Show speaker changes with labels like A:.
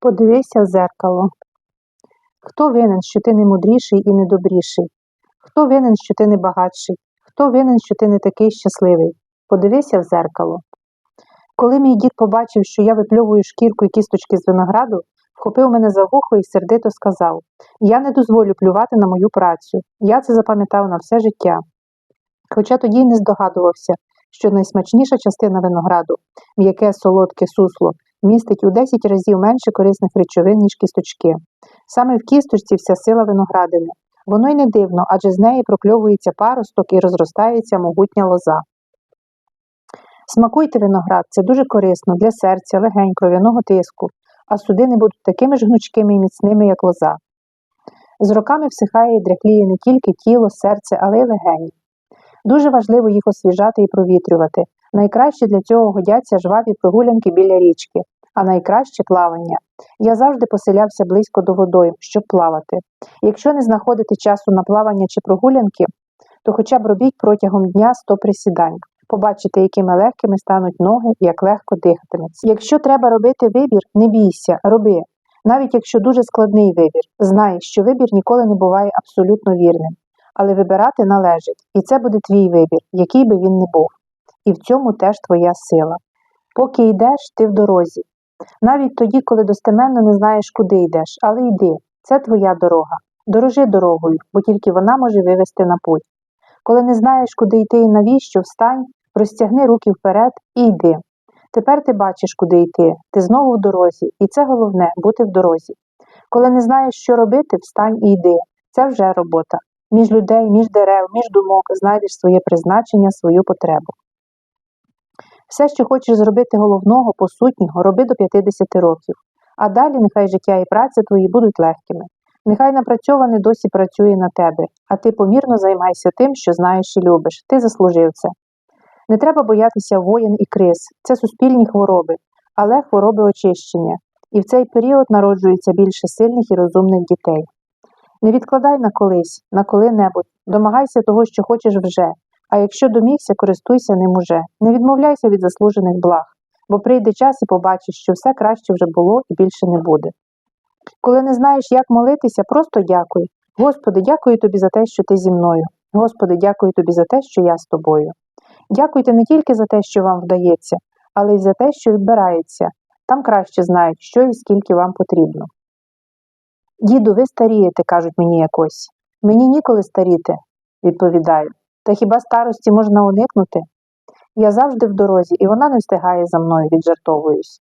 A: Подивися в зеркало. Хто винен, що ти не мудріший і не добріший? Хто винен, що ти не багатший? Хто винен, що ти не такий щасливий? Подивися в зеркало. Коли мій дід побачив, що я випльовую шкірку і кісточки з винограду, вхопив мене за вухо і сердито сказав: Я не дозволю плювати на мою працю. Я це запам'ятав на все життя. Хоча тоді й не здогадувався, що найсмачніша частина винограду, м'яке солодке сусло, містить у 10 разів менше корисних речовин, ніж кісточки. Саме в кісточці вся сила виноградини. Воно й не дивно, адже з неї прокльовується паросток і розростається могутня лоза. Смакуйте виноград, це дуже корисно для серця, легень, кров'яного тиску, а судини будуть такими ж гнучкими і міцними, як лоза. З роками всихає і дряхліє не тільки тіло, серце, але й легені. Дуже важливо їх освіжати і провітрювати. Найкраще для цього годяться жваві прогулянки біля річки, а найкраще плавання. Я завжди поселявся близько до водойм, щоб плавати. Якщо не знаходите часу на плавання чи прогулянки, то хоча б робіть протягом дня 100 присідань. Побачите, якими легкими стануть ноги як легко дихатиметься. Якщо треба робити вибір, не бійся, роби. Навіть якщо дуже складний вибір, знай, що вибір ніколи не буває абсолютно вірним, але вибирати належить, і це буде твій вибір, який би він не був. І в цьому теж твоя сила. Поки йдеш, ти в дорозі. Навіть тоді, коли достеменно не знаєш, куди йдеш, але йди, це твоя дорога. Дорожи дорогою, бо тільки вона може вивести на путь. Коли не знаєш, куди йти і навіщо, встань, розтягни руки вперед і йди. Тепер ти бачиш, куди йти, ти знову в дорозі, і це головне бути в дорозі. Коли не знаєш, що робити, встань і йди. Це вже робота. Між людей, між дерев, між думок знайдеш своє призначення, свою потребу. Все, що хочеш зробити головного, посутнього, роби до 50 років, а далі нехай життя і праця твої будуть легкими. Нехай напрацьоване досі працює на тебе, а ти помірно займайся тим, що знаєш і любиш. Ти заслужив це. Не треба боятися воєн і криз. Це суспільні хвороби, але хвороби очищення. І в цей період народжується більше сильних і розумних дітей. Не відкладай на колись, на коли-небудь, домагайся того, що хочеш вже, а якщо домігся, користуйся ним уже. Не відмовляйся від заслужених благ, бо прийде час і побачиш, що все краще вже було і більше не буде. Коли не знаєш, як молитися, просто дякуй. Господи, дякую тобі за те, що ти зі мною. Господи, дякую тобі за те, що я з тобою. Дякуйте не тільки за те, що вам вдається, але й за те, що відбирається. Там краще знають, що і скільки вам потрібно. Діду, ви старієте, кажуть мені якось. Мені ніколи старіти, відповідаю. Та хіба старості можна уникнути? Я завжди в дорозі, і вона не встигає за мною, віджартовуюсь.